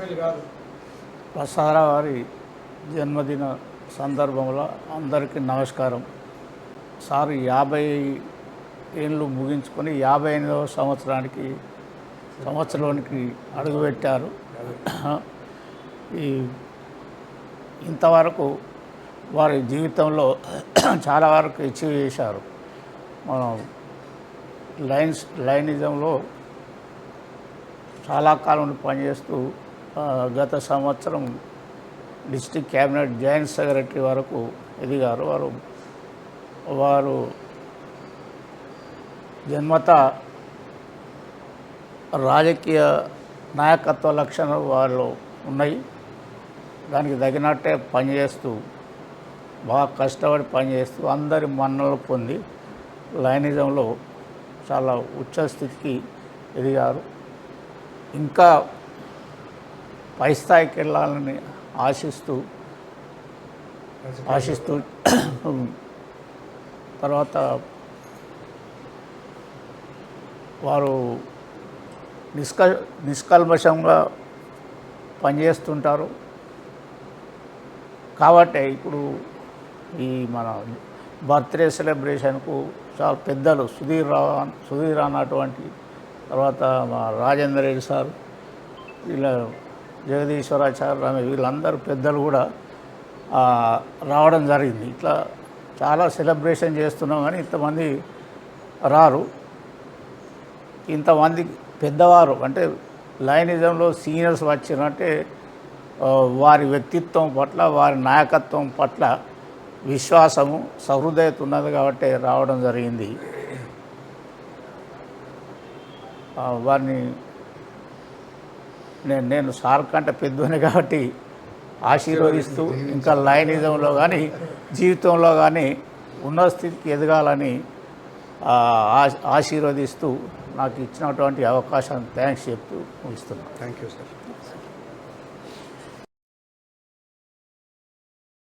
కాదు. వారి జన్మదిన సందర్భంలో అందరికీ నమస్కారం. సార్ యాభై ఏళ్ళు ముగించుకొని యాభై ఎనిమిదవ సంవత్సరానికి సంవత్సరంలోనికి అడుగుపెట్టారు. ఈ ఇంతవరకు వారి జీవితంలో చాలా వరకు అచీవ్ చేశారు. మనం లైన్స్ లైనిజంలో చాలా కాలం పనిచేస్తూ గత సంవత్సరం డిస్టిక్ క్యాబినెట్ జాయింట్ సెక్రటరీ వరకు ఎదిగారు. వారు వారు జన్మత రాజకీయ నాయకత్వ లక్షణాలు వారిలో ఉన్నాయి. దానికి తగినట్టే పనిచేస్తూ బాగా కష్టపడి పనిచేస్తూ అందరి మన్నలు పొంది లైనిజంలో చాలా ఉచ్చ స్థితికి ఎదిగారు. ఇంకా పై స్థాయికి వెళ్ళాలని ఆశిస్తూ ఆశిస్తూ తర్వాత వారు నిష్క నిష్కల్మషంగా పనిచేస్తుంటారు. కాబట్టి ఇప్పుడు ఈ మన బర్త్డే సెలబ్రేషన్కు చాలా పెద్దలు సుధీర్ రా సుధీర్ అన్నటువంటి తర్వాత మా రాజేందర్ రెడ్డి సార్ వీళ్ళ జగదీశ్వరాచార్య వీళ్ళందరూ పెద్దలు కూడా రావడం జరిగింది. ఇట్లా చాలా సెలబ్రేషన్ చేస్తున్నాం కానీ ఇంతమంది రారు. ఇంతమంది పెద్దవారు అంటే లైనిజంలో సీనియర్స్ వచ్చినట్టే వారి వ్యక్తిత్వం పట్ల వారి నాయకత్వం పట్ల విశ్వాసము సహృదయత ఉన్నది కాబట్టి రావడం జరిగింది. వారిని నేను నేను సార్ అంటే పెద్దోని కాబట్టి ఆశీర్వదిస్తూ ఇంకా లయనిజంలో కానీ జీవితంలో కానీ ఉన్న స్థితికి ఎదగాలని ఆశీర్వదిస్తూ నాకు ఇచ్చినటువంటి అవకాశాన్ని థ్యాంక్స్ చెప్తూ ముగిస్తున్నాను. Thank you sir